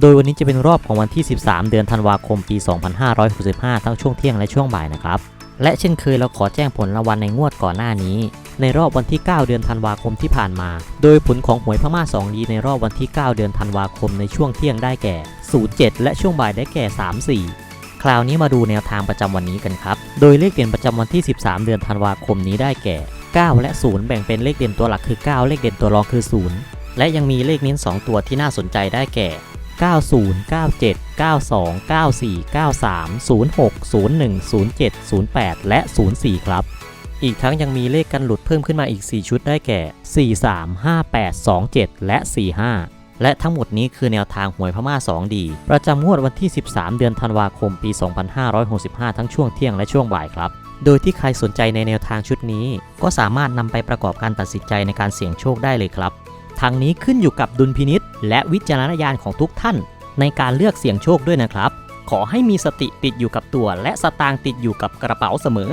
โดยวันนี้จะเป็นรอบของวันที่ 13 เดือนธันวาคมปี 2565 ทั้งช่วงเที่ยงและช่วงบ่ายนะครับ และเช่นเคยเราขอแจ้งผลรางวัลในงวดก่อนหน้านี้ ในรอบวันที่ 9 เดือนธันวาคมที่ผ่านมา โดยผลของหวยพม่า2ดีในรอบวันที่ 9 เดือนธันวาคมในช่วงเที่ยงได้แก่ 07 และช่วงบ่ายได้แก่ 34 คราวนี้มาดูแนวทางประจำวันนี้กันครับ โดยเลขเด่นประจำวันที่ 13 เดือนธันวาคมนี้ได้แก่ 9 และ 0 แบ่งเป็นเลขเด่นตัวหลักคือ 9 เลขเด่นตัวรองคือ 0 และยังมีเลขเน้น 2 ตัวที่น่าสนใจได้แก่ 90 97 92 94 93 06 01 07 08 และ 04 ครับ อีกทั้งยังมีเลขกันหลุดเพิ่มขึ้นมาอีก 4 ชุดได้แก่ 43 58 27 และ 45 และทั้งหมดนี้คือแนวทางหวยพม่า 2 ดี ประจำงวดวันที่ 13 เดือนธันวาคม ปี 2565 ทั้งช่วงเที่ยงและช่วงบ่ายครับโดยที่ใครสนใจในแนวทางชุดนี้ ก็สามารถนำไปประกอบการตัดสินใจในการเสี่ยงโชคได้เลยครับ ทางนี้ขึ้นอยู่กับดุลพินิษและวิจารณญาณของทุกท่าน ในการเลือกเสี่ยงโชคด้วยนะครับ ขอให้มีสติติดอยู่กับตัว และสตางค์ติดอยู่กับกระเป๋าเสมอ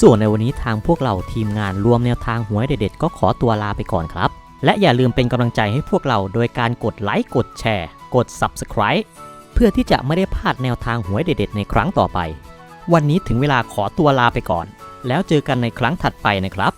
ส่วนในวันนี้ทางพวกเราทีมงานรวมแนวทางหวยเด็ดๆก็ขอตัวลาไปก่อนครับ และอย่าลืมเป็นกำลังใจให้พวกเราโดยการกดไลค์กดแชร์ กด Subscribe เพื่อที่จะไม่ได้พลาดแนวทางหวยเด็ดๆในครั้งต่อไป วันนี้ถึงเวลาขอตัวลาไปก่อน แล้วเจอกันในครั้งถัดไปนะครับ